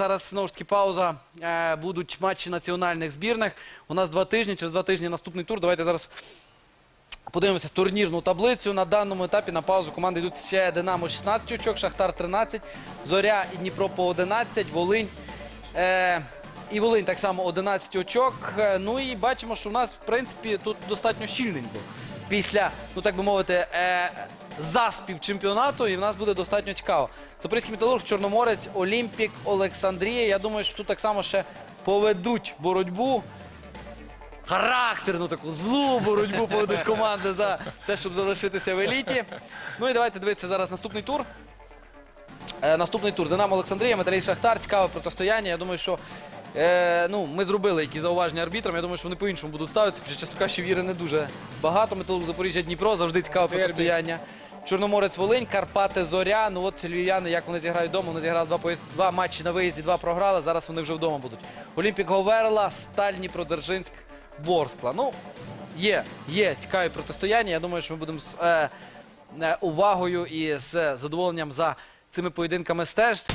Зараз знову ж таки пауза. Е, будуть матчі національних збірних. У нас два тижні. Через два тижні наступний тур. Давайте зараз подивимося турнірну таблицю. На даному етапі на паузу команди йдуть ще Динамо 16 очок, Шахтар 13, Зоря і Дніпро по 11, Волинь. Е, і Волинь так само 11 очок. Е, Ну і бачимо, що в нас, в принципі, тут достатньо щільненько. Після, ну так би мовити, е, заспів чемпіонату, і в нас буде достатньо цікаво. Запорізький металург, Чорноморець, Олімпік, Олександрія. Я думаю, що тут так само ще поведуть боротьбу. Характерну таку злу боротьбу поведуть команди за те, щоб залишитися в еліті. Ну і давайте дивитися зараз наступний тур. Е, наступний тур. Динамо Олександрія, Металіст Шахтар. Цікаве протистояння. Я думаю, що е, ну, ми зробили якісь зауваження арбітрам. Я думаю, що вони по-іншому будуть ставитися. Хоча, чесно кажучи, віри не дуже багато. Металург Запоріжжя Дніпро завжди цікаве протистояння. Чорноморець Волинь, Карпати Зоря. Ну от львів'яни, як вони зіграють вдома. Вони зіграли два, поїзд... два матчі на виїзді, два програли. Зараз вони вже вдома будуть. Олімпік Говерла, Сталь Дніпродзержинськ, Ворскла. Ну, є, є цікаві протистояння. Я думаю, що ми будемо з е, е, увагою і з задоволенням за цими поєдинками стежити.